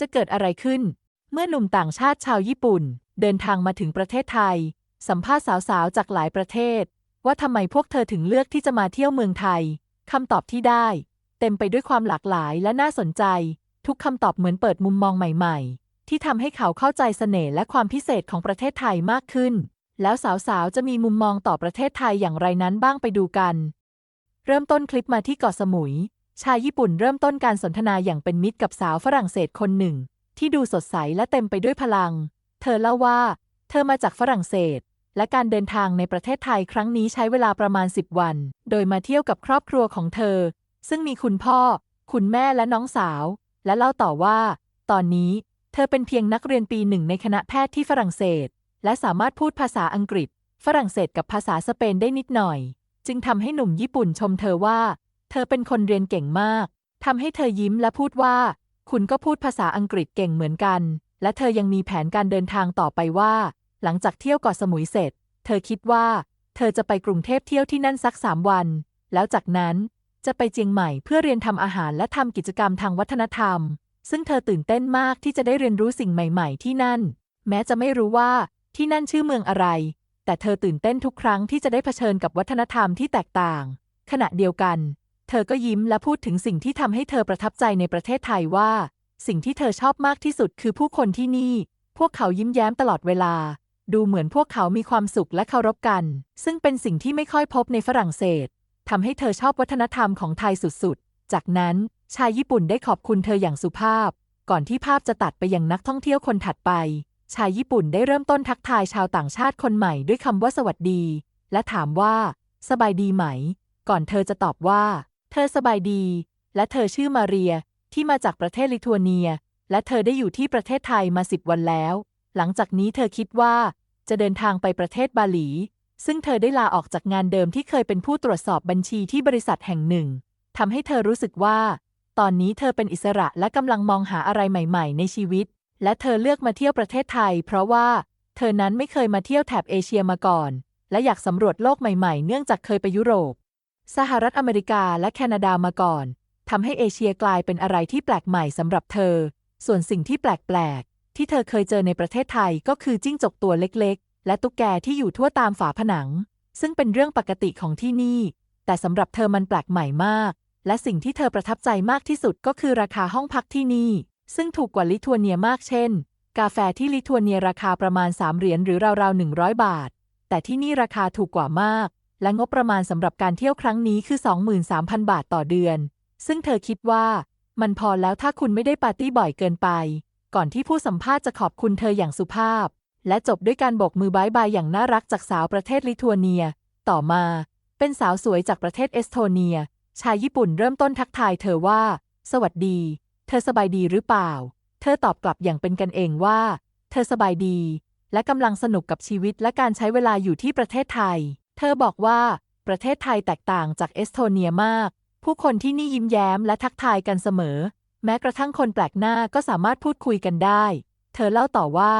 จะเกิดอะไรขึ้น เมื่อหนุ่มต่างชาติชาวญี่ปุ่น เดินทางมาถึงประเทศไทย สัมภาษณ์สาวๆ จากหลายประเทศ ว่าทำไมพวกเธอถึงเลือกที่จะมาเที่ยวเมืองไทยคำตอบที่ได้ เต็มไปด้วยความหลากหลายและน่าสนใจ ทุกคำตอบเหมือนเปิดมุมมองใหม่ ๆ ที่ทำให้เขาเข้าใจเสน่ห์และความพิเศษของประเทศไทยมากขึ้น แล้วสาวๆ จะมีมุมมองต่อประเทศไทยอย่างไรนั้นบ้างไปดูกัน เริ่มต้นคลิปมาที่เกาะสมุย ชายญี่ปุ่นเริ่มต้นการสนทนาอย่างเป็นมิตรกับสาวฝรั่งเศสคนหนึ่ง ที่ดูสดใสและเต็มไปด้วยพลัง เธอเล่าว่า เธอมาจากฝรั่งเศส และการเดินทางในประเทศไทยครั้งนี้ใช้เวลาประมาณ 10 วัน โดยมาเที่ยวกับครอบครัวของเธอ ซึ่งมีคุณพ่อ คุณแม่และน้องสาว และเล่าต่อว่า ตอนนี้ เธอเป็นเพียงนักเรียนปีหนึ่งในคณะแพทย์ที่ฝรั่งเศส และสามารถพูดภาษาอังกฤษ ฝรั่งเศสกับภาษาสเปนได้นิดหน่อย จึงทำให้หนุ่มญี่ปุ่นชมเธอว่า เธอเป็นคนเรียนเก่งมากทำให้เธอยิ้มและพูดว่า คุณก็พูดภาษาอังกฤษเก่งเหมือนกัน และเธอยังมีแผนการเดินทางต่อไปว่า หลังจากเที่ยวเกาะสมุยเสร็จ เธอคิดว่า เธอจะไปกรุงเทพเที่ยวที่นั่นสักสามวัน แล้วจากนั้นจะไปเจียงใหม่เพื่อเรียนทำอาหารและทำกิจกรรมทางวัฒนธรรม ซึ่งเธอตื่นเต้นมากที่จะได้เรียนรู้สิ่งใหม่ ๆ ที่นั่น แม้จะไม่รู้ว่าที่นั่นชื่อเมืองอะไร แต่เธอตื่นเต้นทุกครั้งที่จะได้เผชิญกับวัฒนธรรมที่แตกต่าง ขณะเดียวกัน เธอก็ยิ้มและพูดถึงสิ่งที่ทำให้เธอประทับใจในประเทศไทยว่า สิ่งที่เธอชอบมากที่สุดคือผู้คนที่นี่ พวกเขายิ้มแย้มตลอดเวลา ดูเหมือนพวกเขามีความสุขและเคารพกัน ซึ่งเป็นสิ่งที่ไม่ค่อยพบในฝรั่งเศสทำให้เธอชอบวัฒนธรรมของไทยสุดๆ จากนั้นชายญี่ปุ่นได้ขอบคุณเธออย่างสุภาพ ก่อนที่ภาพจะตัดไปยังนักท่องเที่ยวคนถัดไป ชายญี่ปุ่นได้เริ่มต้นทักทายชาวต่างชาติคนใหม่ด้วยคำว่าสวัสดี และถามว่า สบายดีไหม ก่อนเธอจะตอบว่า เธอสบายดี และเธอชื่อมาเรียที่มาจากประเทศลิทัวเนีย และเธอได้อยู่ที่ประเทศไทยมาสิบวันแล้ว หลังจากนี้เธอคิดว่า จะเดินทางไปประเทศบาหลี ซึ่งเธอได้ลาออกจากงานเดิมที่เคยเป็นผู้ตรวจสอบบัญชีที่บริษัทแห่งหนึ่งทำให้เธอรู้สึกว่า ตอนนี้เธอเป็นอิสระและกำลังมองหาอะไรใหม่ ๆ ในชีวิต และเธอเลือกมาเที่ยวประเทศไทย เพราะว่า เธอนั้นไม่เคยมาเที่ยวแถบเอเชียมาก่อน และอยากสำรวจโลกใหม่ ๆ เนื่องจากเคยไปยุโรป สหรัฐอเมริกาและแคนาดามาก่อนทำให้เอเชียกลายเป็นอะไรที่แปลกใหม่สำหรับเธอ ส่วนสิ่งที่แปลกๆ ที่เธอเคยเจอในประเทศไทยก็คือจิ้งจกตัวเล็กๆ และตุ๊กแกที่อยู่ทั่วตามฝาผนัง ซึ่งเป็นเรื่องปกติของที่นี่ แต่สำหรับเธอมันแปลกใหม่มาก และสิ่งที่เธอประทับใจมากที่สุดก็คือราคาห้องพักที่นี่ ซึ่งถูกกว่าลิทัวเนียมากเช่น กาแฟที่ลิทัวเนียราคาประมาณ3เหรียญหรือราวๆ100 บาท แต่ที่นี่ราคาถูกกว่ามาก และงบประมาณสำหรับการเที่ยวครั้งนี้คือ 23,000 บาทต่อเดือน ซึ่งเธอคิดว่า มันพอแล้วถ้าคุณไม่ได้ปาร์ตี้บ่อยเกินไป ก่อนที่ผู้สัมภาษณ์จะขอบคุณเธออย่างสุภาพ และจบด้วยการโบกมือบายบายอย่างน่ารักจากสาวประเทศลิทัวเนีย ต่อมา เป็นสาวสวยจากประเทศเอสโตเนีย ชายญี่ปุ่นเริ่มต้นทักทายเธอว่า สวัสดี เธอสบายดีหรือเปล่า เธอตอบกลับอย่างเป็นกันเองว่า เธอสบายดี และกำลังสนุกกับชีวิตและการใช้เวลาอยู่ที่ประเทศไทย เธอบอกว่าประเทศไทยแตกต่างจากเอสโตเนียมาก ผู้คนที่นี่ยิ้มแย้มและทักทายกันเสมอ แม้กระทั่งคนแปลกหน้าก็สามารถพูดคุยกันได้ เธอเล่าต่อว่า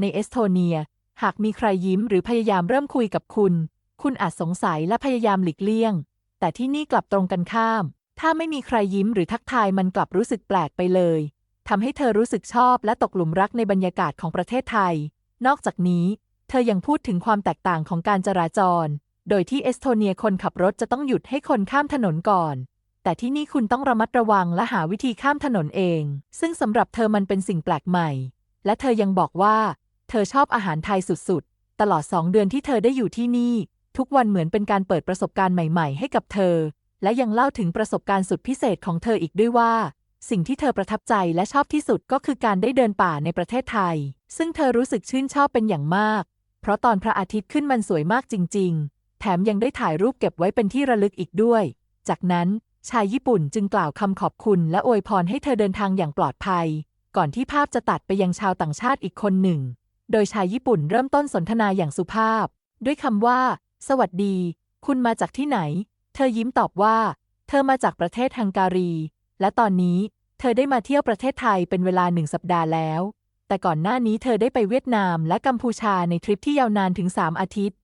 ในเอสโตเนีย หากมีใครยิ้มหรือพยายามเริ่มคุยกับคุณ คุณอาจสงสัยและพยายามหลีกเลี่ยง แต่ที่นี่กลับตรงกันข้าม ถ้าไม่มีใครยิ้มหรือทักทายมันกลับรู้สึกแปลกไปเลยทำให้เธอรู้สึกชอบและตกหลุมรักในบรรยากาศของประเทศไทย นอกจากนี้ เธอยังพูดถึงความแตกต่างของการจราจร โดยที่เอสโตเนียคนขับรถจะต้องหยุดให้คนข้ามถนนก่อน แต่ที่นี่คุณต้องระมัดระวังและหาวิธีข้ามถนนเอง ซึ่งสำหรับเธอมันเป็นสิ่งแปลกใหม่ และเธอยังบอกว่า เธอชอบอาหารไทยสุดๆ ตลอดสองเดือนที่เธอได้อยู่ที่นี่ ทุกวันเหมือนเป็นการเปิดประสบการณ์ใหม่ๆ ให้กับเธอ และยังเล่าถึงประสบการณ์สุดพิเศษของเธออีกด้วยว่าสิ่งที่เธอประทับใจและชอบที่สุดก็คือการได้เดินป่าในประเทศไทย ซึ่งเธอรู้สึกชื่นชอบเป็นอย่างมาก เพราะตอนพระอาทิตย์ขึ้นมันสวยมากจริงๆ แถมยังได้ถ่ายรูปเก็บไว้เป็นที่ระลึกอีกด้วย จากนั้นชายญี่ปุ่นจึงกล่าวคำขอบคุณและอวยพรให้เธอเดินทางอย่างปลอดภัย ก่อนที่ภาพจะตัดไปยังชาวต่างชาติอีกคนหนึ่ง โดยชายญี่ปุ่นเริ่มต้นสนทนาอย่างสุภาพ ด้วยคำว่า สวัสดี คุณมาจากที่ไหน เธอยิ้มตอบว่า เธอมาจากประเทศฮังการี และตอนนี้เธอได้มาเที่ยวประเทศไทยเป็นเวลาหนึ่งสัปดาห์แล้ว แต่ก่อนหน้านี้เธอได้ไปเวียดนามและกัมพูชาในทริปที่ยาวนานถึง 3 อาทิตย์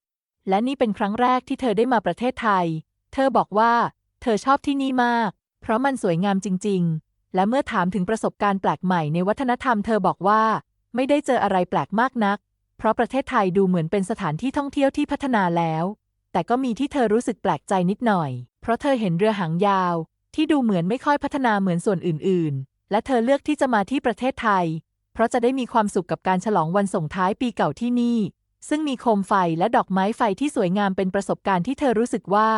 และนี่เป็นครั้งแรกที่เธอได้มาประเทศไทย เธอบอกว่า เธอชอบที่นี่มาก เพราะมันสวยงามจริง ๆ และเมื่อถามถึงประสบการณ์แปลกใหม่ในวัฒนธรรมเธอบอกว่า ไม่ได้เจออะไรแปลกมากนัก เพราะประเทศไทยดูเหมือนเป็นสถานที่ท่องเที่ยวที่พัฒนาแล้ว แต่ก็มีที่เธอรู้สึกแปลกใจนิดหน่อย เพราะเธอเห็นเรือหางยาว ที่ดูเหมือนไม่ค่อยพัฒนาเหมือนส่วนอื่น ๆ และเธอเลือกที่จะมาที่ประเทศไทย เพราะจะได้มีความสุขกับการฉลองวันส่งท้ายปีเก่าที่นี่ ซึ่งมีโคมไฟและดอกไม้ไฟที่สวยงามเป็นประสบการณ์ที่เธอรู้สึกว่า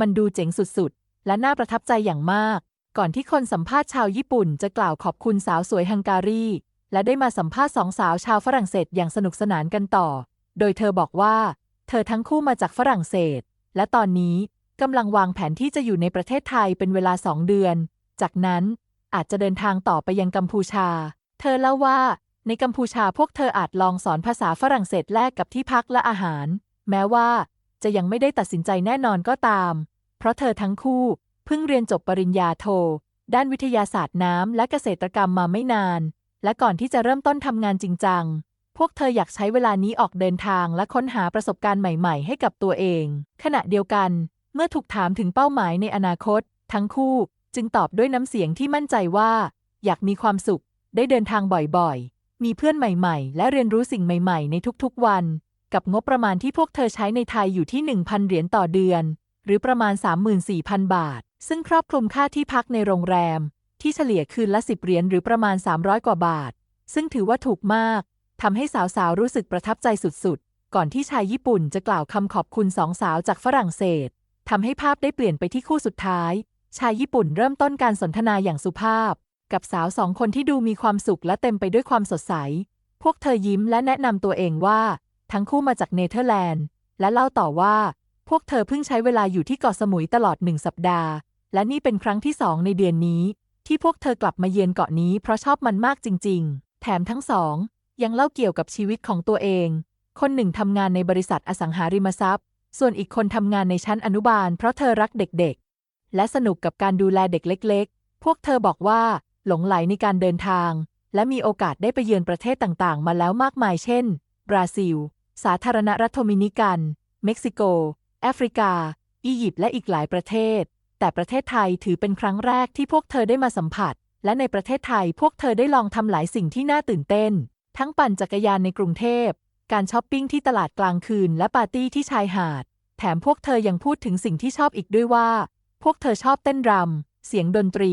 มันดูเจ๋งสุดๆ และน่าประทับใจอย่างมาก ก่อนที่คนสัมภาษณ์ชาวญี่ปุ่นจะกล่าวขอบคุณสาวสวยฮังการี และได้มาสัมภาษณ์สองสาวชาวฝรั่งเศสอย่างสนุกสนานกันต่อ โดยเธอบอกว่า เธอทั้งคู่มาจากฝรั่งเศส และตอนนี้กำลังวางแผนที่จะอยู่ในประเทศไทยเป็นเวลาสองเดือน จากนั้นอาจจะเดินทางต่อไปยังกัมพูชา เธอเล่าว่า ในกัมพูชาพวกเธออาจลองสอนภาษาฝรั่งเศสแลกกับที่พักและอาหาร แม้ว่าจะยังไม่ได้ตัดสินใจแน่นอนก็ตาม เพราะเธอทั้งคู่เพิ่งเรียนจบปริญญาโท ด้านวิทยาศาสตร์น้ำและเกษตรกรรมมาไม่นาน และก่อนที่จะเริ่มต้นทำงานจริงจัง พวกเธออยากใช้เวลานี้ออกเดินทางและค้นหาประสบการณ์ใหม่ๆ ให้กับตัวเอง ขณะเดียวกัน เมื่อถูกถามถึงเป้าหมายในอนาคต ทั้งคู่จึงตอบด้วยน้ำเสียงที่มั่นใจว่า อยากมีความสุข ได้เดินทางบ่อยๆ มีเพื่อนใหม่ๆ และเรียนรู้สิ่งใหม่ๆ ในทุกๆวัน กับงบประมาณที่พวกเธอใช้ในไทยอยู่ที่ 1,000 เหรียญต่อเดือน หรือประมาณ 34,000 บาท ซึ่งครอบคลุมค่าที่พักในโรงแรม ที่เฉลี่ยคืนละ 10 เหรียญหรือประมาณ 300 กว่าบาท ซึ่งถือว่าถูกมากทำให้สาวๆ รู้สึกประทับใจสุดๆ ก่อนที่ชายญี่ปุ่นจะกล่าวคำขอบคุณสองสาวจากฝรั่งเศสทำให้ภาพได้เปลี่ยนไปที่คู่สุดท้าย ชายญี่ปุ่นเริ่มต้นการสนทนาอย่างสุภาพ กับสาวสองคนที่ดูมีความสุขและเต็มไปด้วยความสดใส พวกเธอยิ้มและแนะนำตัวเองว่า ทั้งคู่มาจากเนเธอร์แลนด์ และเล่าต่อว่า พวกเธอเพิ่งใช้เวลาอยู่ที่เกาะสมุยตลอดหนึ่งสัปดาห์ และนี่เป็นครั้งที่สองในเดือนนี้ ที่พวกเธอกลับมาเยือนเกาะนี้เพราะชอบมันมากจริง ๆ แถมทั้งสอง ยังเล่าเกี่ยวกับชีวิตของตัวเอง คนหนึ่งทำงานในบริษัทอสังหาริมทรัพย์ ส่วนอีกคนทำงานในชั้นอนุบาล เพราะเธอรักเด็กๆ และสนุกกับการดูแลเด็กเล็ก ๆ พวกเธอบอกว่า หลงไหลในการเดินทาง และมีโอกาสได้ไปเยือนประเทศต่างๆ มาแล้วมากมายเช่น บราซิล สาธารณรัฐโดมินิกัน เม็กซิโก แอฟริกา อียิปต์และอีกหลายประเทศ แต่ประเทศไทยถือเป็นครั้งแรกที่พวกเธอได้มาสัมผัส และในประเทศไทยพวกเธอได้ลองทำหลายสิ่งที่น่าตื่นเต้น ทั้งปั่นจักรยานในกรุงเทพ การช้อปปิ้งที่ตลาดกลางคืน และปาร์ตี้ที่ชายหาด แถมพวกเธอยังพูดถึงสิ่งที่ชอบอีกด้วยว่า พวกเธอชอบเต้นรำเสียงดนตรี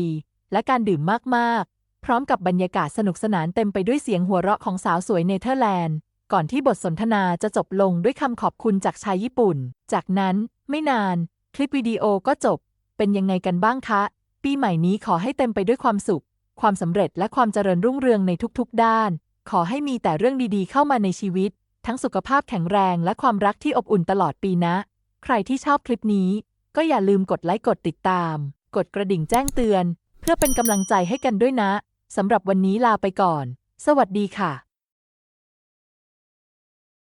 และการดื่มมากๆ พร้อมกับบรรยากาศสนุกสนานเต็มไปด้วยเสียงหัวเราะของสาวสวยเนเธอร์แลนด์ ก่อนที่บทสนทนาจะจบลงด้วยคำขอบคุณจากชายญี่ปุ่น จากนั้นไม่นาน คลิปวิดีโอก็จบ เป็นยังไงกันบ้างคะ ปีใหม่นี้ขอให้เต็มไปด้วยความสุข ความสำเร็จและความเจริญรุ่งเรืองในทุกๆ ด้าน ขอให้มีแต่เรื่องดีๆ เข้ามาในชีวิต ทั้งสุขภาพแข็งแรงและความรักที่อบอุ่นตลอดปีนะ ใครที่ชอบคลิปนี้ ก็อย่าลืมกดไลค์กดติดตาม กดกระดิ่งแจ้งเตือน เพื่อเป็นกำลังใจให้กันด้วยนะสำหรับวันนี้ลาไปก่อน สวัสดีค่ะ